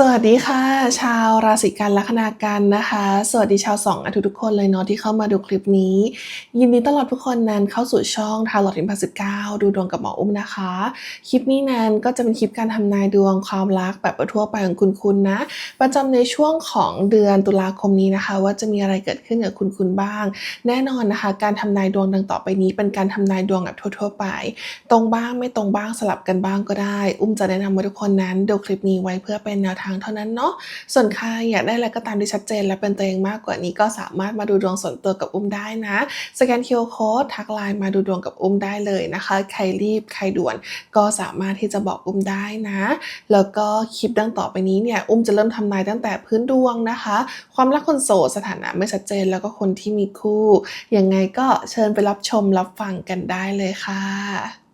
สวัสดีค่ะ ชาวราศีกันลัคนากันนะคะ สวัสดีชาวสองอาทุกทุกคนเลยเนาะที่เข้ามาดูคลิปนี้ ยินดีต้อนรับทุกคนนั้นเข้าสู่ช่องทาร์ลอตอินพัสิบเก้าดูดวงกับหมออุ้มนะคะ คลิปนี้นั้นก็จะเป็นคลิปการทำนายดวงความรักแบบทั่วไปของคุณคุณนะ ประจำในช่วงของเดือนตุลาคมนี้นะคะ ว่าจะมีอะไรเกิดขึ้นกับคุณคุณบ้าง แน่นอนนะคะ การทำนายดวงดังต่อไปนี้ เป็นการทำนายดวงแบบทั่ว ๆ ไป ตรงบ้างไม่ตรงบ้างสลับกันบ้างก็ได้ อุ้มจะแนะนำว่าทุกคนนั้นดูคลิปนี้ไว้เพื่อเป็นแนวทางเท่านั้นเนาะส่วนใครอยากได้อะไรก็ตามที่ชัดเจน และเป็นตัวเองมากกว่านี้ก็สามารถมาดูดวงส่วนตัวกับอุ้มได้นะ สแกนเคิวโค้ดทักไลน์มาดูดวงกับอุ้มได้เลยนะคะ ใครรีบใครด่วนก็สามารถที่จะบอกอุ้มได้นะ แล้วก็คลิปดังต่อไปนี้เนี่ยอุ้มจะเริ่มทำนายตั้งแต่พื้นดวงนะคะ ความรักคนโสดสถานะไม่ชัดเจนแล้วก็คนที่มีคู่ยังไงก็เชิญไปรับชมรับฟังกันได้เลยค่ะ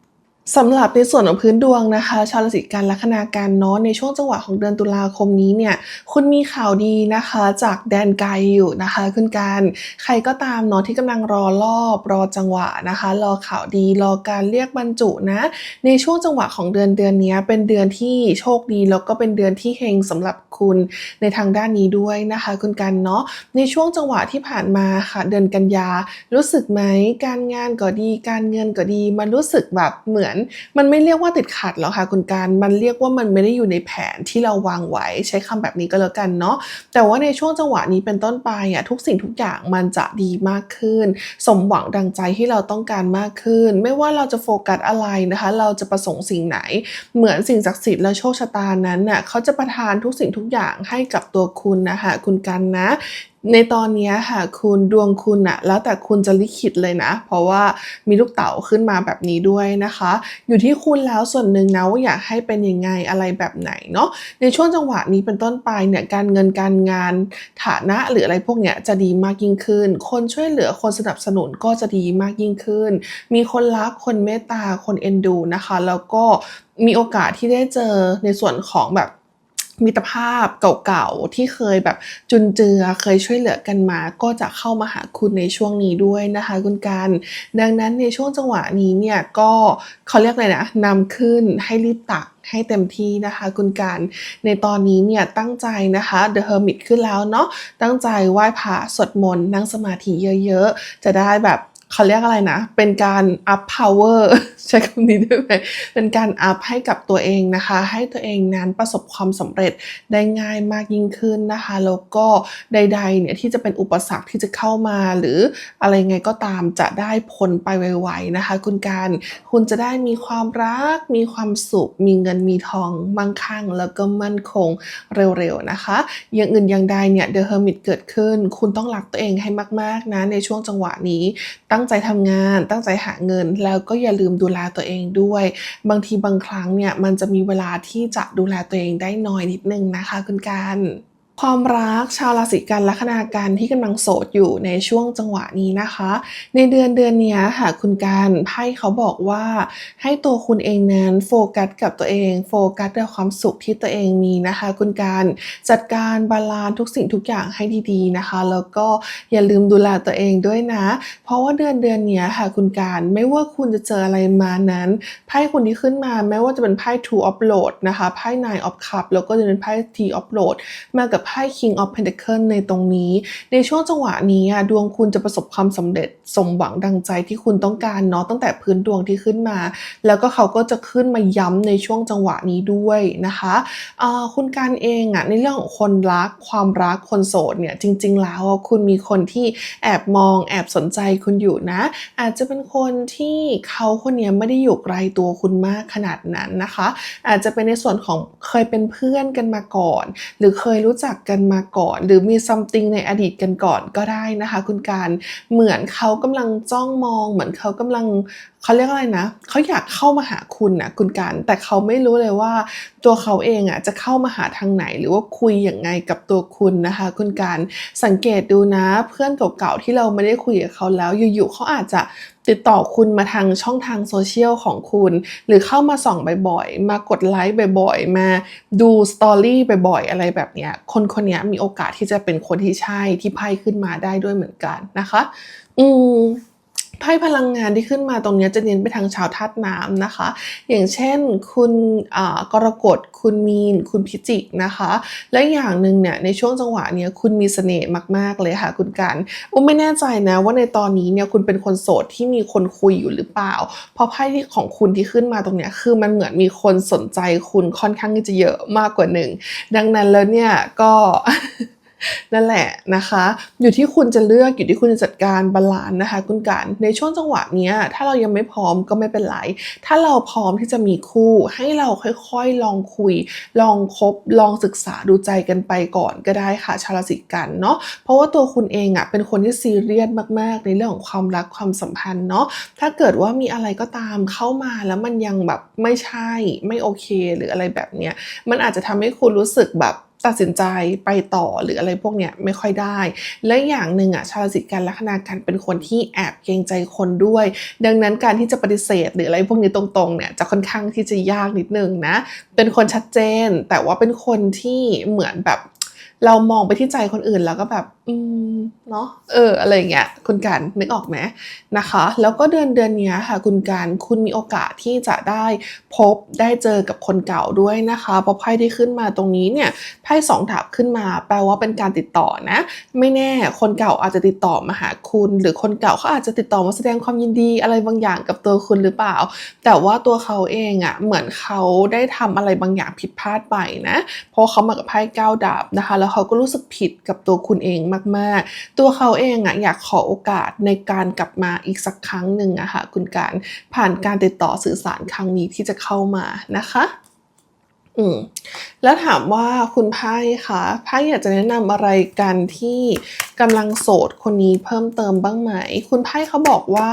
สำหรับในส่วนของพื้นดวงนะคะชาวราศีกันลัคนาการเนาะในช่วงจังหวะของเดือนตุลาคมนี้เนี่ยคุณมีข่าวดีนะคะจากแดนไกลอยู่นะคะคุณการใครก็ตามเนาะที่กำลังรอรอบรอจังหวะนะคะ รอข่าวดีรอการเรียกบรรจุนะ ในช่วงจังหวะของเดือนเดือนนี้เป็นเดือนที่โชคดีแล้วก็เป็นเดือนที่เฮงสำหรับคุณในทางด้านนี้ด้วยนะคะ คุณกันเนาะในช่วงจังหวะที่ผ่านมาค่ะเดือนกันยารู้สึกไหมการงานก็ดี การเงินก็ดีมันรู้สึกแบบเหมือนมันไม่เรียกว่าติดขัดหรอกค่ะคุณการ มันเรียกว่ามันไม่ได้อยู่ในแผนที่เราวางไว้ใช้คำแบบนี้ก็แล้วกันเนาะ แต่ว่าในช่วงจังหวะนี้เป็นต้นไปอะทุกสิ่งทุกอย่างมันจะดีมากขึ้น สมหวังดังใจที่เราต้องการมากขึ้น ไม่ว่าเราจะโฟกัสอะไรนะคะ เราจะประสงค์สิ่งไหน เหมือนสิ่งศักดิ์สิทธิ์และโชคชะตานั้นน่ะเขาจะประทานทุกสิ่งทุกอย่างให้กับตัวคุณนะคะคุณกันนะ ในตอนนี้ค่ะคุณดวงคุณอะแล้วแต่คุณจะลิขิตเลยนะ เพราะว่ามีลูกเต๋าขึ้นมาแบบนี้ด้วยนะคะ อยู่ที่คุณแล้วส่วนหนึ่งนะว่าอยากให้เป็นยังไงอะไรแบบไหนเนาะในช่วงจังหวะนี้เป็นต้นไปเนี่ยการเงินการงานฐานะหรืออะไรพวกเนี้ยจะดีมากยิ่งขึ้น คนช่วยเหลือคนสนับสนุนก็จะดีมากยิ่งขึ้น มีคนรักคนเมตตาคนเอ็นดูนะคะ แล้วก็มีโอกาสที่ได้เจอในส่วนของแบบ มิตรภาพเก่าๆ ที่เคยแบบจุนเจือเคยช่วยเหลือกันมา ก็จะเข้ามาหาคุณในช่วงนี้ด้วยนะคะคุณการดังนั้นในช่วงจังหวะนี้เนี่ยก็เขาเรียกอะไรนะนำขึ้นให้รีบตักให้เต็มที่นะคะคุณการในตอนนี้เนี่ยตั้งใจนะคะ The Hermit ขึ้นแล้วเนาะตั้งใจไหว้พระสวดมนต์นั่งสมาธิเยอะๆ จะได้แบบ เขาเรียกอะไรนะ เป็นการ up power ใช้คำนี้ได้ไหมเป็นการ up ให้กับตัวเองนะคะ ให้ตัวเองนั้นประสบความสำเร็จได้ง่ายมากยิ่งขึ้นนะคะ แล้วก็ใดๆเนี่ยที่จะเป็นอุปสรรคที่จะเข้ามาหรืออะไรไงก็ตามจะได้พ้นไปไวๆนะคะ คุณการคุณจะได้มีความรัก มีความสุข มีเงินมีทองมั่งคั่ง แล้วก็มั่นคงเร็วๆนะคะ อย่างอื่นอย่างใดเนี่ย The Hermit เกิดขึ้น คุณต้องรักตัวเองให้มากๆนะในช่วงจังหวะนี้ตั้งงใจทำงาน ตั้งใจหาเงิน แล้วก็อย่าลืมดูแลตัวเองด้วย บางทีบางครั้งเนี่ยมันจะมีเวลาที่จะดูแลตัวเองได้น้อยนิดนึงนะคะคุณการ ความรักชาวราศีกันลัคนาการที่กำลังโสดอยู่ในช่วงจังหวะนี้นะคะ ในเดือนเดือนนี้ค่ะคุณการไพ่เขาบอกว่าให้ตัวคุณเองนั้นโฟกัสกับตัวเอง โฟกัสกับความสุขที่ตัวเองมีนะคะ คุณการจัดการบาลานทุกสิ่งทุกอย่างให้ดีๆนะคะ แล้วก็อย่าลืมดูแลตัวเองด้วยนะ เพราะว่าเดือนเดือนนี้ค่ะคุณการไม่ว่าคุณจะเจออะไรมานั้นไพ่คุณที่ขึ้นมาไม่ว่าจะเป็นไพ่ two of load นะคะไพ่ nine of cup แล้วก็จะเป็นไพ่ three of load มากับไพ่ King of Pentacle ในตรงนี้ ในช่วงจังหวะนี้ดวงคุณจะประสบความสำเร็จสมหวังดังใจที่คุณต้องการเนาะตั้งแต่พื้นดวงที่ขึ้นมา แล้วก็เขาก็จะขึ้นมาย้ำในช่วงจังหวะนี้ด้วยนะคะคุณการเองอะในเรื่องของคนรักความรักคนโสดเนี่ยจริง ๆ แล้วคุณมีคนที่แอบมองแอบสนใจคุณอยู่นะ อาจจะเป็นคนที่เขาคนนี้ไม่ได้อยู่ไกลตัวคุณมากขนาดนั้นนะคะ อาจจะเป็นในส่วนของเคยเป็นเพื่อนกันมาก่อน หรือเคยรู้จักกันมาก่อน หรือมีซัมติงในอดีตกันก่อนก็ได้นะคะ คุณการเหมือนเขากำลังจ้องมอง เหมือนเขากำลัง เขาเรียกอะไรนะเขาอยากเข้ามาหาคุณนะคุณการ แต่เขาไม่รู้เลยว่าตัวเขาเองอะจะเข้ามาหาทางไหน หรือว่าคุยอย่างไงกับตัวคุณนะคะ คุณการสังเกตดูนะ เพื่อนเก่าๆที่เราไม่ได้คุยกับเขาแล้วอยู่ๆเขาอาจจะติดต่อคุณมาทางช่องทางโซเชียลของคุณ หรือเข้ามาส่องบ่อยๆ มากดไลค์บ่อยๆ มาดูสตอรี่บ่อยๆ อะไรแบบเนี้ย คนคนนี้มีโอกาสที่จะเป็นคนที่ใช่ที่ไพ่ขึ้นมาได้ด้วยเหมือนกันนะคะ อืม ไพ่พลังงานที่ขึ้นมาตรงนี้จะเน้นไปทางชาวธาตุน้ำนะคะ อย่างเช่นคุณกรกฎคุณมีน คุณพิจิกนะคะ และอย่างหนึ่งเนี่ยในช่วงจังหวะเนี้ยคุณมีเสน่ห์มาก ๆ เลยค่ะ คุณการอุ้มไม่แน่ใจนะว่าในตอนนี้เนี่ยคุณเป็นคนโสดที่มีคนคุยอยู่หรือเปล่า เพราะไพ่ที่ของคุณที่ขึ้นมาตรงเนี้ยคือมันเหมือนมีคนสนใจคุณค่อนข้างที่จะเยอะมากกว่าหนึ่งดังนั้นแล้วเนี่ยก็ นั่นแหละนะคะ อยู่ที่คุณจะเลือกอยู่ที่คุณจะจัดการบาลานซ์นะคะ คุณการในช่วงจังหวะนี้ถ้าเรายังไม่พร้อมก็ไม่เป็นไร ถ้าเราพร้อมที่จะมีคู่ให้เราค่อยๆลองคุย ลองคบลองศึกษาดูใจกันไปก่อนก็ได้ค่ะชาวราศีกันเนาะเพราะว่าตัวคุณเองอะ่ะเป็นคนที่ซีเรียสมากๆ ในเรื่องของความรักความสัมพันธ์เนาะถ้าเกิดว่ามีอะไรก็ตามเข้ามาแล้วมันยังแบบไม่ใช่ไม่โอเค หรืออะไรแบบเนี้ยมันอาจจะทำให้คุณรู้สึกแบบ ตัดสินใจไปต่อหรืออะไรพวกเนี้ยไม่ค่อยได้ และอย่างหนึ่งอะชาวราศีกันลัคนากันเป็นคนที่แอบเกรงใจคนด้วย ดังนั้นการที่จะปฏิเสธหรืออะไรพวกนี้ตรงๆเนี่ยจะค่อนข้างที่จะยากนิดนึงนะ เป็นคนชัดเจน แต่ว่าเป็นคนที่เหมือนแบบ เรามองไปที่ใจคนอื่นแล้วก็แบบ อืมเนาะเออ อะไรเงี้ยคุณการนึกออกไหมนะคะ แล้วก็เดือนเดือนนี้ค่ะ คุณการคุณมีโอกาสที่จะได้พบได้เจอกับคนเก่าด้วยนะคะเพราะไพ่ที่ขึ้นมาตรงนี้เนี่ยไพ่สองดาบขึ้นมา แปลว่าเป็นการติดต่อนะ ไม่แน่คนเก่าอาจจะติดต่อมาหาคุณ หรือคนเก่าเขาอาจจะติดต่อมาแสดงความยินดีอะไรบางอย่างกับตัวคุณหรือเปล่า แต่ว่าตัวเขาเองอะ่ะเหมือนเขาได้ทำอะไรบางอย่างผิดพลาดไปนะ เพราะเขามากับไพ่เก้าดาบนะคะแล้วเขาก็รู้สึกผิดกับตัวคุณเองมาก ๆ ตัวเขาเองอะ่ะอยากขอโอกาสในการกลับมาอีกสักครั้งหนึ่งอะค่ะคุณการผ่านการติดต่อสื่อสารครั้งนี้ที่จะเข้ามานะคะ อืมแล้วถามว่าคุณไพ่คะไพ่อยากจะแนะนำอะไรกันที่กำลังโสดคนนี้เพิ่มเติมบ้างไหม คุณไพ่เขาบอกว่า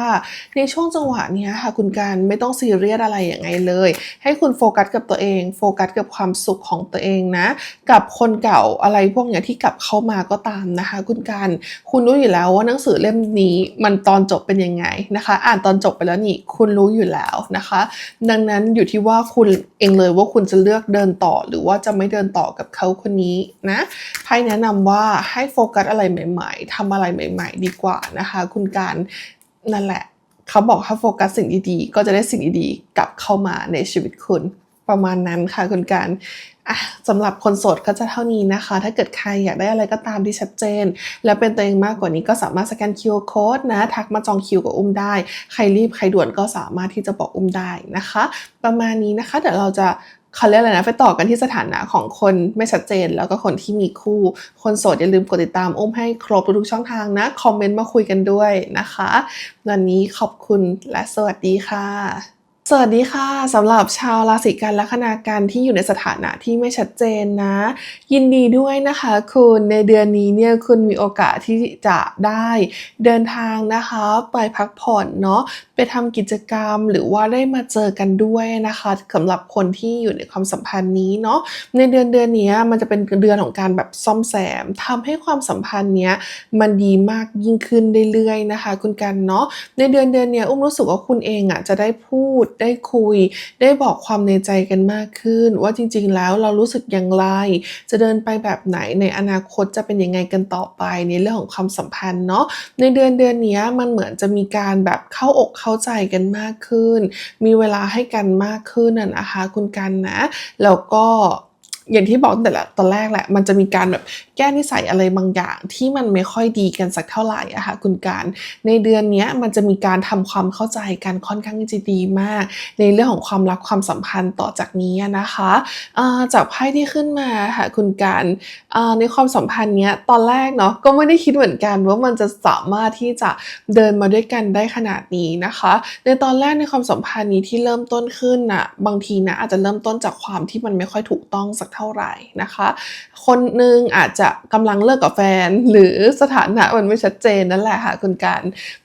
ในช่วงจังหวะนี้ค่ะ คุณการไม่ต้องซีเรียสอะไรอย่างไงเลย ให้คุณโฟกัสกับตัวเอง โฟกัสกับความสุขของตัวเองนะ กับคนเก่าอะไรพวกเนี้ยที่กลับเข้ามาก็ตามนะคะ คุณการคุณรู้อยู่แล้วว่าหนังสือเล่มนี้มันตอนจบเป็นยังไงนะคะ อ่านตอนจบไปแล้วนี่คุณรู้อยู่แล้วนะคะ ดังนั้นอยู่ที่ว่าคุณเองเลยว่าคุณจะเลือกเดินต่อหรือว่าจะไม่เดินต่อกับเขาคนนี้นะไพ่แนะนำว่าให้โฟกัสอะไรใหม่ ๆทำอะไรใหม่ ๆ ดีกว่านะคะ คุณการนั่นแหละ เขาบอกถ้โฟกัสสิ่งดีๆ ก็จะได้สิ่งดีๆกลับเข้ามาในชีวิตคุณประมาณนั้นค่ะคุณการสำหรับคนโสดก็จะเท่านี้นะคะ ถ้าเกิดใครอยากได้อะไรก็ตามที่ชัดเจน และเป็นตัวเองมากกว่านี้ก็สามารถสแกน QR Code นะ ทักมาจองคิวกับอุ้มได้ ใครรีบใครด่วนก็สามารถที่จะบอกอุ้มได้นะคะ ประมาณนี้นะคะ เดี๋ยวเราจะ เขาเรียกอะไรนะ ไปต่อกันที่สถานะของคนไม่ชัดเจน แล้วก็คนที่มีคู่ คนโสดอย่าลืมกดติดตามอุ้มให้ครบทุกช่องทางนะ คอมเมนต์มาคุยกันด้วยนะคะ วันนี้ขอบคุณและสวัสดีค่ะ สวัสดีค่ะสำหรับชาวราศีกันและคณาการที่อยู่ในสถานะที่ไม่ชัดเจนนะ ยินดีด้วยนะคะคุณในเดือนนี้เนี่ยคุณมีโอกาสที่จะได้เดินทางนะคะ ไปพักผ่อนเนาะไปทำกิจกรรมหรือว่าได้มาเจอกันด้วยนะคะสำหรับคนที่อยู่ในความสัมพันธ์นี้เนาะในเดือนเดือนนี้มันจะเป็นเดือนของการแบบซ่อมแซมทำให้ความสัมพันธ์เนี้ยมันดีมากยิ่งขึ้นเรื่อยๆนะคะ คุณกันเนาะในเดือนเดือนนี้อุ้มรู้สึกว่าคุณเองอะจะได้พูดได้คุย ได้บอกความในใจกันมากขึ้น ว่าจริง ๆ แล้วเรารู้สึกอย่างไร จะเดินไปแบบไหนในอนาคตจะเป็นยังไงกันต่อไปในเรื่องของความสัมพันธ์เนาะในเดือนเดือนนี้มันเหมือนจะมีการแบบเข้าอกเข้าใจกันมากขึ้น มีเวลาให้กันมากขึ้นน่ะนะคะคุณกันนะ แล้วก็ อย่างที่บอกตั้งแต่ละตอนแรกแหละ มันจะมีการแบบแก้นิสัยอะไรบางอย่าง ที่มันไม่ค่อยดีกันสักเท่าไหร่อะค่ะคุณการ ในเดือนนี้มันจะมีการทำความเข้าใจกันค่อนข้างจะดีมาก ในเรื่องของความรักความสัมพันธ์ต่อจากนี้นะคะจากไพ่ที่ขึ้นมาค่ะคุณการในความสัมพันธ์เนี้ยตอนแรกเนาะก็ไม่ได้คิดเหมือนกันว่ามันจะสามารถที่จะเดินมาด้วยกันได้ขนาดนี้นะคะ ในตอนแรกในความสัมพันธ์นี้ที่เริ่มต้นขึ้นน่ะบางทีนะอาจจะเริ่มต้นจากความที่มันไม่ค่อยถูกต้องสักเท่าไหร่นะคะ คนหนึ่งอาจจะกำลังเลิกกับแฟน หรือสถานะมันไม่ชัดเจนนั่นแหละค่ะคุณการ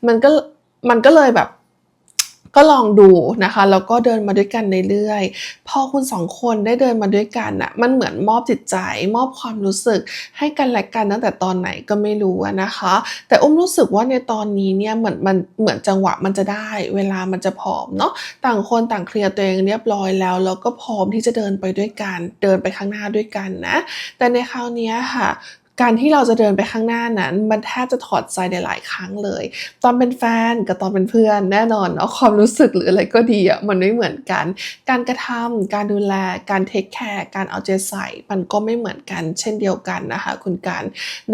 มันก็มันก็เลยแบบ ก็ลองดูนะคะแล้วก็เดินมาด้วยกันเรื่อยๆพอคุณสองคนได้เดินมาด้วยกันอะมันเหมือนมอบจิตใจ มอบความรู้สึกให้กันและกันตั้งแต่ตอนไหนก็ไม่รู้นะคะ แต่อุ้มรู้สึกว่าในตอนนี้เนี่ยเหมือนมันเหมือนจังหวะมันจะได้ เวลามันจะพร้อมเนาะต่างคนต่างเคลียร์ตัวเองเรียบร้อยแล้วแล้วก็พร้อมที่จะเดินไปด้วยกัน เดินไปข้างหน้าด้วยกันนะ แต่ในคราวนี้ค่ะ การที่เราจะเดินไปข้างหน้านั้น มันแทบจะถอดใจในหลายครั้งเลย ตอนเป็นแฟนกับตอนเป็นเพื่อนแน่นอนเนาะความรู้สึกหรืออะไรก็ดีอะมันไม่เหมือนกัน การกระทำการดูแล การเทคแคร์การเอาใจใส่มันก็ไม่เหมือนกัน เช่นเดียวกันนะคะคุณการ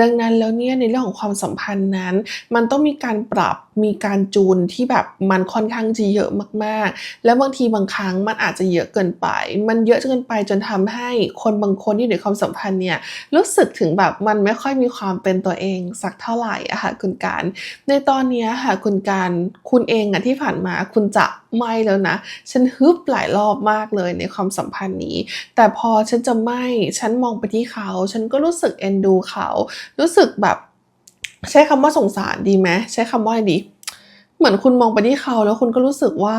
ดังนั้นแล้วเนี่ยในเรื่องของความสัมพันธ์นั้น มันต้องมีการปรับมีการจูนที่แบบมันค่อนข้างจะเยอะมากๆ แล้วบางทีบางครั้งมันอาจจะเยอะเกินไป มันเยอะจนเกินไปจนทำให้คนบางคนที่อยู่ในความสัมพันธ์เนี่ยรู้สึกถึงแบบมันไม่ค่อยมีความเป็นตัวเองสักเท่าไหร่อะค่ะคุณการ ในตอนนี้ค่ะคุณการคุณเองอะที่ผ่านมาคุณจะไม่แล้วนะ ฉันฮึบหลายรอบมากเลยในความสัมพันธ์นี้ แต่พอฉันจะไม่ฉันมองไปที่เขา ฉันก็รู้สึกเอ็นดูเขา รู้สึกแบบใช้คำว่าสงสารดีไหมใช้คำว่าอะไรดี เหมือนคุณมองไปที่เขาแล้วคุณก็รู้สึกว่า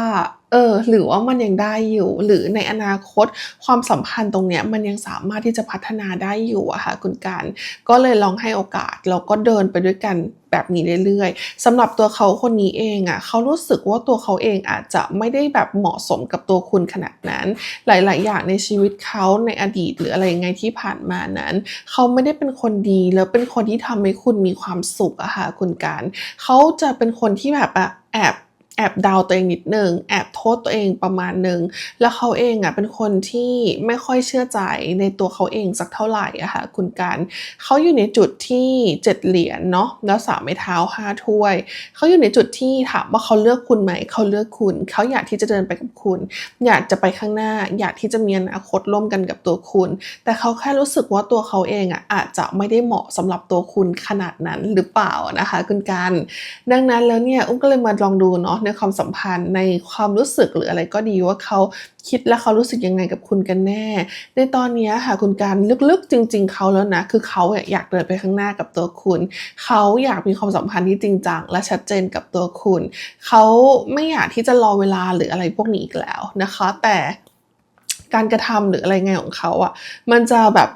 เออหรือว่ามันยังได้อยู่ หรือในอนาคตความสัมพันธ์ตรงเนี้ยมันยังสามารถที่จะพัฒนาได้อยู่อะค่ะคุณการ ก็เลยลองให้โอกาสแล้วก็เดินไปด้วยกันแบบนี้เรื่อยๆสำหรับตัวเขาคนนี้เองอะเขารู้สึกว่าตัวเขาเองอาจจะไม่ได้แบบเหมาะสมกับตัวคุณขนาดนั้น หลาย ๆ อย่างในชีวิตเขาในอดีตหรืออะไรยังไงที่ผ่านมานั้น เขาไม่ได้เป็นคนดีแล้วเป็นคนที่ทำให้คุณมีความสุขอะค่ะคุณการ เขาจะเป็นคนที่แบบอะแอบ แอบดาวตัวเองนิดนึงแอบโทษตัวเองประมาณหนึ่งแล้วเขาเองอะเป็นคนที่ไม่ค่อยเชื่อใจในตัวเขาเองสักเท่าไหร่อะค่ะคุณการเขาอยู่ในจุดที่เจ็ดเหรียญเนาะแล้วสามไม้เท้าห้าถ้วย เขาอยู่ในจุดที่ถามว่าเขาเลือกคุณไหมเขาเลือกคุณ เขาอยากที่จะเดินไปกับคุณ อยากจะไปข้างหน้า อยากที่จะมีอนาคตร่วมกันกับตัวคุณ แต่เขาแค่รู้สึกว่าตัวเขาเองอะอาจจะไม่ได้เหมาะสำหรับตัวคุณขนาดนั้นหรือเปล่านะคะคุณการดังนั้นแล้วเนี่ยอุ้มก็เลยมาลองดูเนาะในความสัมพันธ์ในความรู้สึกหรืออะไรก็ดีว่าเขาคิดและเขารู้สึกยังไงกับคุณกันแน่ ในตอนนี้ค่ะคุณการลึกๆจริง ๆเขาแล้วนะ คือเขาอยากเดินไปข้างหน้ากับตัวคุณ เขาอยากมีความสัมพันธ์ที่จริงจังและชัดเจนกับตัวคุณ เขาไม่อยากที่จะรอเวลาหรืออะไรพวกนี้อีกแล้วนะคะ แต่การกระทำหรืออะไรไงของเขาอะ มันจะแบบ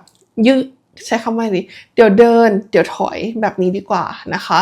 ยืดใช้คำว่าดีเดี๋ยวเดิน เดี๋ยวถอยแบบนี้ดีกว่านะคะ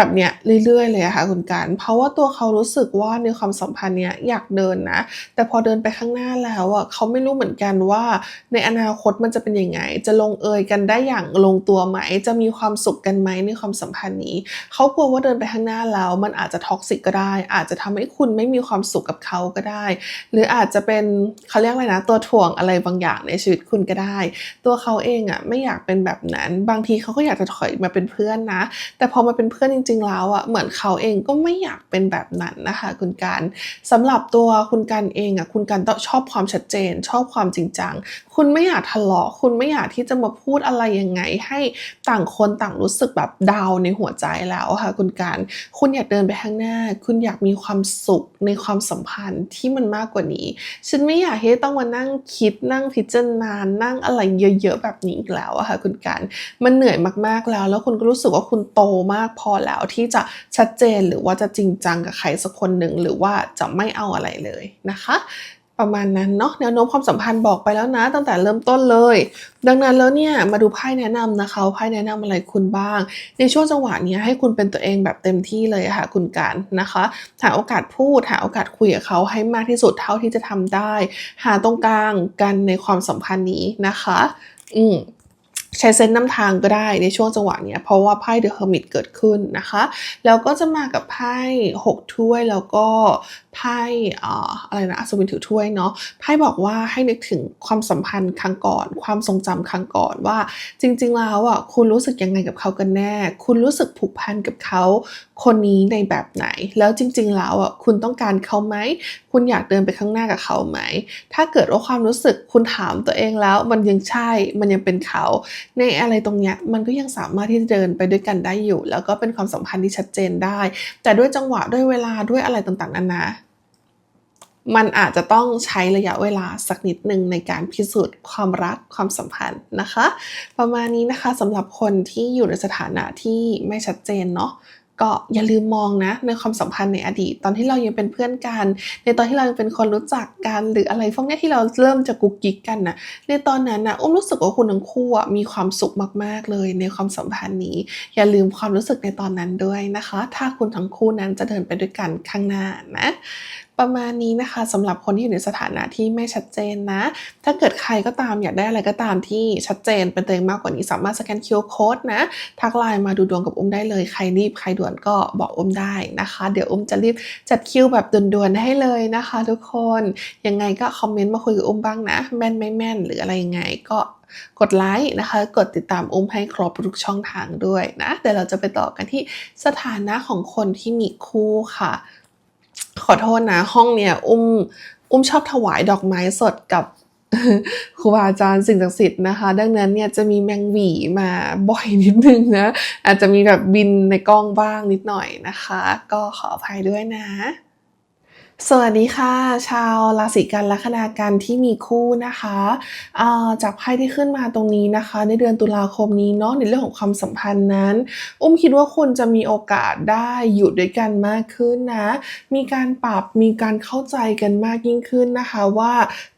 แบบเนี้ยเรื่อยๆเลยอะค่ะคุณการ เพราะว่าตัวเขารู้สึกว่าในความสัมพันธ์เนี้ยอยากเดินนะ แต่พอเดินไปข้างหน้าแล้วอะเขาไม่รู้เหมือนกันว่า ในอนาคตมันจะเป็นยังไง จะลงเอยกันได้อย่างลงตัวไหม จะมีความสุขกันไหมในความสัมพันธ์นี้ เขากลัวว่าเดินไปข้างหน้าแล้วมันอาจจะท็อกซิกก็ได้ อาจจะทำให้คุณไม่มีความสุขกับเขาก็ได้ หรืออาจจะเป็นเขาเรียกอะไรนะ ตัวถ่วงอะไรบางอย่างในชีวิตคุณก็ได้ ตัวเขาเองอะไม่อยากเป็นแบบนั้น บางทีเขาก็อยากจะถอยมาเป็นเพื่อนนะ แต่พอมาเป็นเพื่อนจริงๆ แล้วอะเหมือนเขาเองก็ไม่อยากเป็นแบบนั้นนะคะ คุณการสำหรับตัวคุณการเองอะคุณการต้องชอบความชัดเจน ชอบความจริงจัง คุณไม่อยากทะเลาะคุณไม่อยากที่จะมาพูดอะไรยังไง ให้ต่างคนต่างรู้สึกแบบดาวในหัวใจแล้วค่ะ คุณการคุณอยากเดินไปข้างหน้า คุณอยากมีความสุขในความสัมพันธ์ที่มันมากกว่านี้ ฉันไม่อยากให้ต้องมานั่งคิดนั่งพิจารณานั่งอะไรเยอะ ๆ แบบนี้อีกแล้วอะค่ะ คุณการมันเหนื่อยมากๆแล้ว แล้วคุณก็รู้สึกว่าคุณโตมากพอแล้วที่จะชัดเจนหรือว่าจะจริงจังกับใครสักคนหนึ่งหรือว่าจะไม่เอาอะไรเลยนะคะประมาณนั้นเนาะแนวโน้มความสัมพันธ์บอกไปแล้วนะตั้งแต่เริ่มต้นเลย ดังนั้นแล้วเนี่ยมาดูไพ่แนะนำนะคะไพ่แนะนำอะไรคุณบ้าง ในช่วงจังหวะนี้ให้คุณเป็นตัวเองแบบเต็มที่เลยค่ะคุณการนะคะหาโอกาสพูดหาโอกาสคุยกับเขาให้มากที่สุดเท่าที่จะทำได้ หาตรงกลางกันในความสัมพันธ์นี้นะคะ อืม ใช้เซนส์นำทางก็ได้ในช่วงจังหวะเนี้ย เพราะว่าไพ่เดอะเฮอร์มิตเกิดขึ้นนะคะ แล้วก็จะมากับไพ่หกถ้วยแล้วก็ไพ่อะไรนะอัศวินถือถ้วยเนาะไพ่บอกว่าให้นึกถึงความสัมพันธ์ครั้งก่อน ความทรงจำครั้งก่อนว่า จริง ๆ แล้วอะคุณรู้สึกยังไงกับเขากันแน่ คุณรู้สึกผูกพันกับเขาคนนี้ในแบบไหน แล้วจริง ๆ แล้วอะคุณต้องการเขาไหม คุณอยากเดินไปข้างหน้ากับเขาไหม ถ้าเกิดว่าความรู้สึกคุณถามตัวเองแล้วมันยังใช่มันยังเป็นเขาในอะไรตรงเนี้ยมันก็ยังสามารถที่จะเดินไปด้วยกันได้อยู่ แล้วก็เป็นความสัมพันธ์ที่ชัดเจนได้ แต่ด้วยจังหวะด้วยเวลาด้วยอะไรต่างๆนานามันอาจจะต้องใช้ระยะเวลาสักนิดหนึ่งในการพิสูจน์ความรักความสัมพันธ์นะคะ ประมาณนี้นะคะสำหรับคนที่อยู่ในสถานะที่ไม่ชัดเจนเนาะ ก็อย่าลืมมองนะในความสัมพันธ์ในอดีต ตอนที่เรายังเป็นเพื่อนกัน ในตอนที่เรายังเป็นคนรู้จักกันหรืออะไรพวกเนี้ยที่เราเริ่มจะกุ๊กกิ๊กกันนะในตอนนั้นนะอุ้มรู้สึกว่าคุณทั้งคู่มีความสุขมากๆเลยในความสัมพันธ์นี้ อย่าลืมความรู้สึกในตอนนั้นด้วยนะคะ ถ้าคุณทั้งคู่นั้นจะเดินไปด้วยกันข้างหน้านะ ประมาณนี้นะคะสำหรับคนที่อยู่ในสถานะที่ไม่ชัดเจนนะ ถ้าเกิดใครก็ตามอยากได้อะไรก็ตามที่ชัดเจนเป็นตัวเองมากกว่านี้สามารถสแกน QR Code นะ ทักไลน์มาดูดวงกับอุ้มได้เลย ใครรีบใครด่วนก็บอกอุ้มได้นะคะ เดี๋ยวอุ้มจะรีบจัดคิวแบบด่วนๆให้เลยนะคะ ทุกคน ยังไงก็คอมเมนต์มาคุยกับอุ้มบ้างนะ แม่นไม่แม่นหรืออะไรยังไงก็กดไลค์นะคะ กดติดตามอุ้มให้ครบทุกช่องทางด้วยนะ เดี๋ยวเราจะไปต่อกันที่สถานะของคนที่มีคู่ค่ะ ขอโทษนะ ห้องเนี่ยอุ้มอุ้มชอบถวายดอกไม้สดกับครูบาอาจารย์สิ่งศักดิ์สิทธิ์นะคะ ดังนั้นเนี่ยจะมีแมงหวีมาบ่อยนิดนึงนะ อาจจะมีแบบบินในกล้องบ้างนิดหน่อยนะคะ ก็ขออภัยด้วยนะ สวัสดีค่ะ ชาวราศีกันลัคนากันที่มีคู่นะคะาจากไพ่ที่ขึ้นมาตรงนี้นะคะ ในเดือนตุลาคมนี้เนาะในเรื่องของความสัมพันธ์นั้น อุ้มคิดว่าคุณจะมีโอกาสได้อยู่ด้วยกันมากขึ้นนะ มีการปรับมีการเข้าใจกันมากยิ่งขึ้นนะคะว่า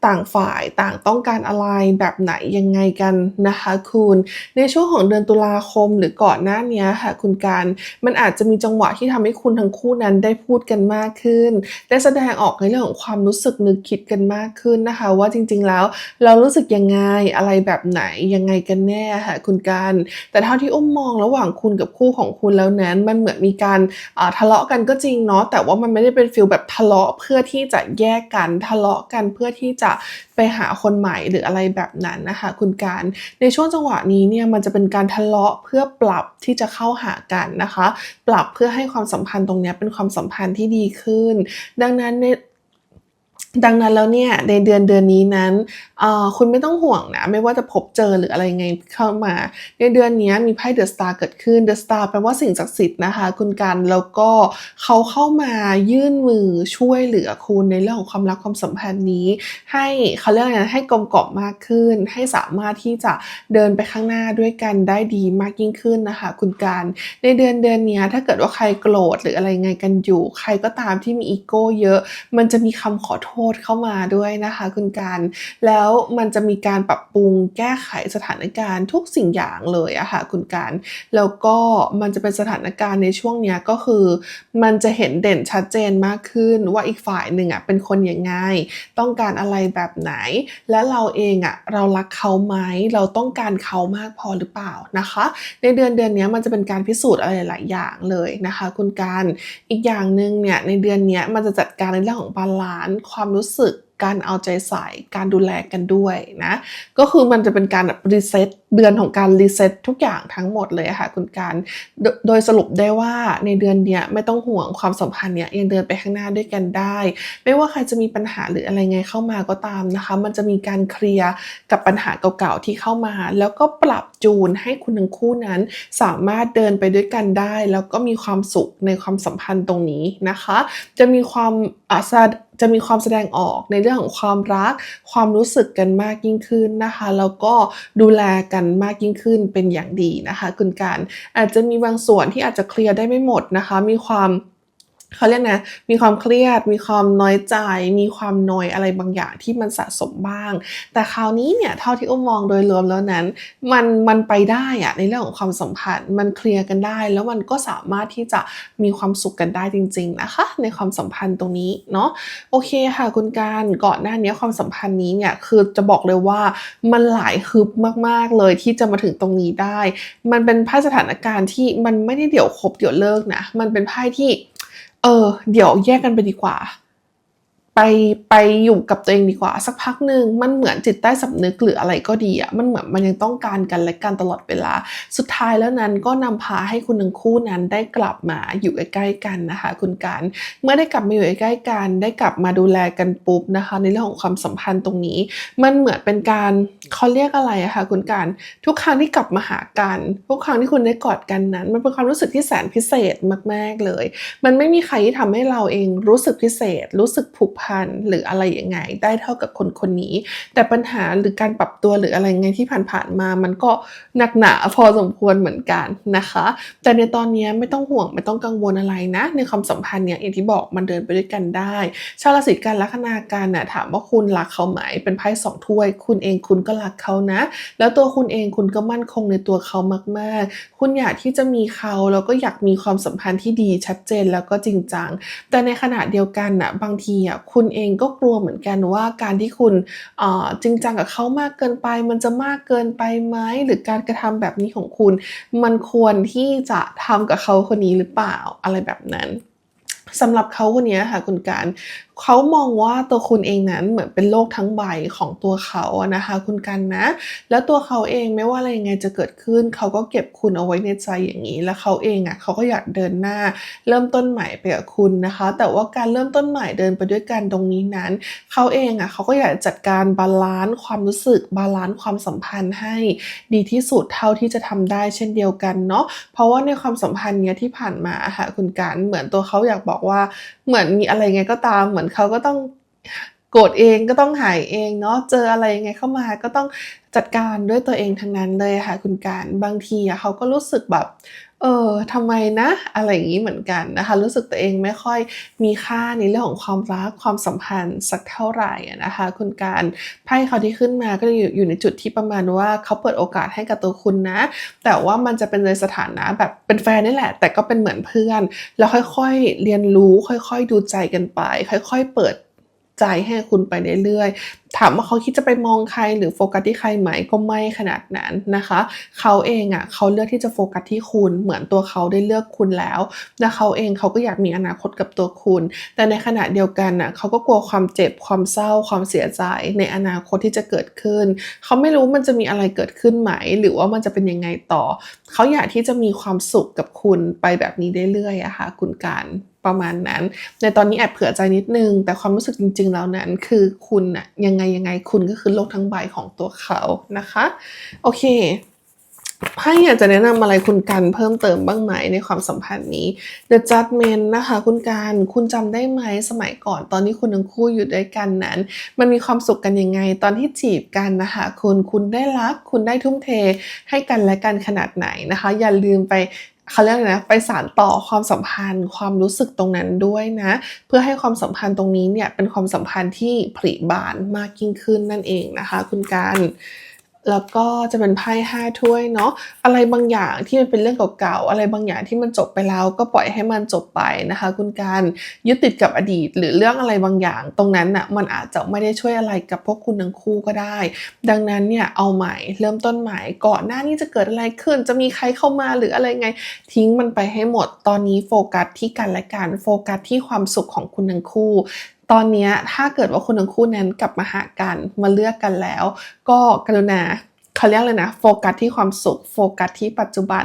ต่างฝ่ายต่างต้องการอะไรแบบไหนยังไงกันนะคะคุณ ในช่วงของเดือนตุลาคมหรือก่อนหน้านี้ค่ะคุณการมันอาจจะมีจังหวะที่ทำให้คุณทั้งคู่นั้นได้พูดกันมากขึ้นได้แสดงออกในเรื่องของความรู้สึกนึกคิดกันมากขึ้นนะคะ ว่าจริงๆแล้วเรารู้สึกยังไงอะไรแบบไหนยังไงกันแน่ค่ะคุณการ แต่เท่าที่อุ้มมองระหว่างคุณกับคู่ของคุณแล้วนั้น มันเหมือนมีการทะเลาะกันก็จริงเนาะแต่ว่ามันไม่ได้เป็นฟิลแบบทะเลาะเพื่อที่จะแยกกันทะเลาะกันเพื่อที่จะไปหาคนใหม่หรืออะไรแบบนั้นนะคะ คุณการในช่วงจังหวะนี้เนี่ยมันจะเป็นการทะเลาะเพื่อปรับที่จะเข้าหากันนะคะ ปรับเพื่อให้ความสัมพันธ์ตรงนี้เป็นความสัมพันธ์ที่ดีขึ้น ดังนั้นใน ดังนั้นแล้วเนี่ยในเดือนเดือนนี้นั้นคุณไม่ต้องห่วงนะ ไม่ว่าจะพบเจอหรืออะไรไงเข้ามา ในเดือนนี้มีไพ่เดอะสตาร์เกิดขึ้นเดอะสตาร์แปลว่าสิ่งศักดิ์สิทธิ์นะคะคุณกันแล้วก็เขาเข้ามายื่นมือช่วยเหลือคุณในเรื่องของความรักความสัมพันธ์นี้ ให้เขาเรียกอะไรให้กลมกล่อมมากขึ้น ให้สามารถที่จะเดินไปข้างหน้าด้วยกันได้ดีมากยิ่งขึ้นนะคะ คุณการในเดือนเดือนนี้ถ้าเกิดว่าใครโกรธหรืออะไรไงกันอยู่ ใครก็ตามที่มีอีโก้เยอะ มันจะมีคำขอโทษเข้ามาด้วยนะคะ คุณการ แล้วมันจะมีการปรับปรุงแก้ไขสถานการณ์ทุกสิ่งอย่างเลยอะค่ะคุณการ แล้วก็มันจะเป็นสถานการณ์ในช่วงนี้ก็คือ มันจะเห็นเด่นชัดเจนมากขึ้นว่าอีกฝ่ายหนึ่งอะเป็นคนอย่างไง ต้องการอะไรแบบไหน และเราเองอะเรารักเขาไหมเราต้องการเขามากพอหรือเปล่านะคะ ในเดือนเดือนนี้มันจะเป็นการพิสูจน์อะไรหลายอย่างเลยนะคะ คุณการ อีกอย่างหนึ่งเนี่ยในเดือนนี้มันจะจัดการในเรื่องของบาลานซ์ความรู้สึกการเอาใจใส่การดูแลกันด้วยนะ ก็คือมันจะเป็นการแบบรีเซ็ต เดือนของการรีเซ็ตทุกอย่างทั้งหมดเลยค่ะคุณการโดโดยสรุปได้ว่าในเดือนเนี้ยไม่ต้องห่วงความสัมพันธ์เนี้ยยังเดินไปข้างหน้าด้วยกันได้ ไม่ว่าใครจะมีปัญหาหรืออะไรไงเข้ามาก็ตามนะคะ มันจะมีการเคลียร์กับปัญหาเก่าๆที่เข้ามา แล้วก็ปรับจูนให้คุณทั้งคู่นั้น สามารถเดินไปด้วยกันได้ แล้วก็มีความสุขในความสัมพันธ์ตรงนี้นะคะ จะมีความอาสาจะมีความแสดงออกในเรื่องของความรัก ความรู้สึกกันมากยิ่งขึ้นนะคะ แล้วก็ดูแลกันมากยิ่งขึ้นเป็นอย่างดีนะคะคุณการอาจจะมีบางส่วนที่อาจจะเคลียร์ได้ไม่หมดนะคะ มีความ เขาเรียกนะ มีความเครียด มีความน้อยใจ มีความนอยอะไรบางอย่างที่มันสะสมบ้าง แต่คราวนี้เนี่ยเท่าที่อุ้มมองโดยรวมแล้วนั้น มันมันไปได้อะในเรื่องของความสัมพันธ์ มันเคลียร์กันได้ แล้วมันก็สามารถที่จะมีความสุขกันได้จริง ๆนะคะ ในความสัมพันธ์ตรงนี้เนาะ โอเคค่ะคุณการก่อนหน้านี้ความสัมพันธ์นี้เนี่ยคือจะบอกเลยว่ามันหลายฮึบมากๆเลยที่จะมาถึงตรงนี้ได้ มันเป็นไพ่สถานการณ์ที่มันไม่ได้เดี๋ยวครบเดี๋ยวเลิกนะ มันเป็นไพ่ที่ เออ เดี๋ยวแยกกันไปดีกว่า ไปไปอยู่กับตัวเองดีกว่า สักพักหนึ่งมันเหมือนจิตใต้สำนึกหรืออะไรก็ดีอะมันเหมือนมันยังต้องการกันและกันตลอดเวลา สุดท้ายแล้วนั้นก็นำพาให้คุณทั้งคู่นั้นได้กลับมาอยู่ใกล้ๆกันนะคะ คุณการเมื่อได้กลับมาอยู่ใกล้ๆกัน ได้กลับมาดูแลกันปุ๊บนะคะ ในเรื่องของความสัมพันธ์ตรงนี้ มันเหมือนเป็นการเขาเรียกอะไรอะคะคุณการทุกครั้งที่กลับมาหากัน ทุกครั้งที่คุณได้กอดกันนั้น มันเป็นความรู้สึกที่แสนพิเศษมากๆเลย มันไม่มีใครที่ทำให้เราเองรู้สึกพิเศษ รู้สึกผูกพันพันธ์หรืออะไรยังไง ได้เท่ากับคนคนนี้ แต่ปัญหาหรือการปรับตัวหรืออะไรไงที่ผ่านๆมา มันก็หนักหนาพอสมควรเหมือนกันนะคะ แต่ในตอนนี้ไม่ต้องห่วงไม่ต้องกังวลอะไรนะ ในความสัมพันธ์เนี่ยอย่างที่บอกมันเดินไปด้วยกันได้ ชาวราศีกันลัคนาการน่ะถามว่าคุณรักเขาไหมเป็นไพ่สองถ้วย คุณเองคุณก็รักเขานะ แล้วตัวคุณเองคุณก็มั่นคงในตัวเขามากๆ คุณอยากที่จะมีเขาแล้วก็อยากมีความสัมพันธ์ที่ดีชัดเจนแล้วก็จริงจังแต่ในขณะเดียวกันน่ะบางทีอะคุณเองก็กลัวเหมือนกันว่าการที่คุณจริงจังกับเขามากเกินไป มันจะมากเกินไปไหมหรือการกระทำแบบนี้ของคุณ มันควรที่จะทำกับเขาคนนี้หรือเปล่าอะไรแบบนั้นสำหรับเขาคนนี้ค่ะคุณการ เขามองว่าตัวคุณเองนั้นเหมือนเป็นโลกทั้งใบของตัวเขาอะนะคะคุณกันนะ แล้วตัวเขาเองไม่ว่าอะไรยังไงจะเกิดขึ้น เขาก็เก็บคุณเอาไว้ในใจอย่างนี้ แล้วเขาเองอะเขาก็อยากเดินหน้า เริ่มต้นใหม่ไปกับคุณนะคะ แต่ว่าการเริ่มต้นใหม่เดินไปด้วยกันตรงนี้นั้น เขาเองอะเขาก็อยากจัดการบาลานซ์ความรู้สึกบาลานซ์ความสัมพันธ์ให้ดีที่สุดเท่าที่จะทำได้เช่นเดียวกันเนาะเพราะว่าในความสัมพันธ์เนี้ยที่ผ่านมาอะค่ะคุณการเหมือนตัวเขาอยากบอกว่าเหมือนมีอะไรไงก็ตาม เหมือนเขาก็ต้องโกรธเองก็ต้องหายเองเนาะเจออะไรยังไงเข้ามาก็ต้องจัดการด้วยตัวเองทั้งนั้นเลยค่ะคุณการบางทีอะเขาก็รู้สึกแบบ เออทำไมนะ อะไรอย่างนี้เหมือนกันนะคะ รู้สึกตัวเองไม่ค่อยมีค่าในเรื่องของความรักความสัมพันธ์สักเท่าไหร่นะคะ คุณการไพ่เขาที่ขึ้นมาก็อยู่อยู่ในจุดที่ประมาณว่าเขาเปิดโอกาสให้กับตัวคุณนะ แต่ว่ามันจะเป็นในสถานะแบบเป็นแฟนนี่แหละ แต่ก็เป็นเหมือนเพื่อน แล้วค่อยๆเรียนรู้ค่อย ๆ ดูใจกันไป ค่อย ๆ เปิด ใจให้คุณไปเรื่อยๆ ถามว่าเขาคิดจะไปมองใครหรือโฟกัสที่ใครไหมก็ไม่ขนาดนั้นนะคะ เขาเองอะเขาเลือกที่จะโฟกัสที่คุณเหมือนตัวเขาได้เลือกคุณแล้วและเขาเองเขาก็อยากมีอนาคตกับตัวคุณ แต่ในขณะเดียวกันน่ะเขาก็กลัวความเจ็บความเศร้าความเสียใจในอนาคตที่จะเกิดขึ้น เขาไม่รู้มันจะมีอะไรเกิดขึ้นไหม หรือว่ามันจะเป็นยังไงต่อ เขาอยากที่จะมีความสุขกับคุณไปแบบนี้เรื่อยๆอะค่ะคุณการ ประมาณนั้น ในตอนนี้แอบเผื่อใจนิดนึง แต่ความรู้สึกจริง ๆ แล้วนั้น คือคุณอะยังไงยังไงคุณก็คือโลกทั้งใบของตัวเขานะคะ โอเคไพ่อยากจะแนะนำอะไรคุณกันเพิ่มเติมบ้างไหมในความสัมพันธ์นี้ The Judgment นะคะคุณการคุณจำได้ไหมสมัยก่อน ตอนที่คุณทั้งคู่อยู่ด้วยกันนั้น มันมีความสุขกันยังไง ตอนที่จีบกันนะคะคุณคุณได้รัก คุณได้ทุ่มเทให้กันและกันขนาดไหนนะคะ อย่าลืมไป เขาเรียกนะไปสานต่อความสัมพันธ์ ความรู้สึกตรงนั้นด้วยนะ เพื่อให้ความสัมพันธ์ตรงนี้เนี่ยเป็นความสัมพันธ์ที่ผลิบานมากยิ่งขึ้นนั่นเองนะคะ คุณการ แล้วก็จะเป็นไพ่ห้าถ้วยเนาะอะไรบางอย่างที่มันเป็นเรื่องเก่าๆอะไรบางอย่างที่มันจบไปแล้ว ก็ปล่อยให้มันจบไปนะคะ คุณการยึดติดกับอดีต หรือเรื่องอะไรบางอย่าง ตรงนั้นน่ะมันอาจจะไม่ได้ช่วยอะไรกับพวกคุณทั้งคู่ก็ได้ ดังนั้นเนี่ยเอาใหม่เริ่มต้นใหม่ก่อนหน้านี้จะเกิดอะไรขึ้น จะมีใครเข้ามาหรืออะไรไง ทิ้งมันไปให้หมด ตอนนี้โฟกัสที่กันและกันโฟกัสที่ความสุขของคุณทั้งคู่ ตอนนี้ถ้าเกิดว่าคนทั้งคู่นั้นกลับมาหากันมาเลือกกันแล้ว ก็กรุณาเขาเรียกเลยนะโฟกัสที่ความสุขโฟกัสที่ปัจจุบัน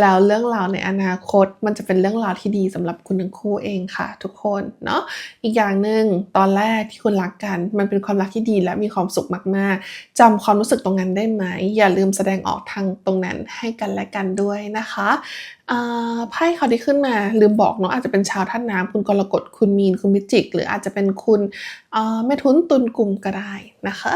แล้วเรื่องราวในอนาคต มันจะเป็นเรื่องราวที่ดีสำหรับคุณทั้งคู่เองค่ะ ทุกคนเนาะอีกอย่างหนึ่งตอนแรกที่คุณรักกัน มันเป็นความรักที่ดีและมีความสุขมากๆจำความรู้สึกตรงนั้นได้ไหม อย่าลืมแสดงออกทางตรงนั้นให้กันและกันด้วยนะคะไพ่เขาที่ขึ้นมาลืมบอกเนาะอาจจะเป็นชาวท่านน้ำคุณกรกฎคุณมีนคุณมิจิก หรืออาจจะเป็นคุณแม่ทุนตุนกลุ่มก็ได้นะคะ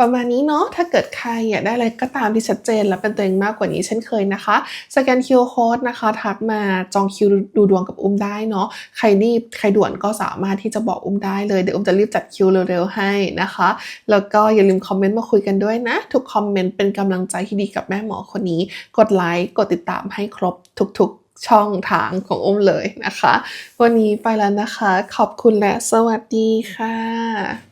ประมาณนี้เนาะถ้าเกิดใครอยากได้อะไรก็ตามที่ชัดเจน และเป็นตัวเองมากกว่านี้เช่นเคยนะคะสแกนคิวโค้ดนะคะ ทักมาจองคิวดูดวงกับอุ้มได้เนาะใครรีบใครด่วนก็สามารถที่จะบอกอุ้มได้เลยเดี๋ยวอุ้มจะรีบจัดคิวเร็วๆให้นะคะ แล้วก็อย่าลืมคอมเมนต์มาคุยกันด้วยนะทุกคอมเมนต์เป็นกำลังใจที่ดีกับแม่หมอคนนี้ กดไลค์กดติดตามให้ครบทุกทุกๆช่องทางของอุ้มเลยนะคะ วันนี้ไปแล้วนะคะ ขอบคุณและสวัสดีค่ะ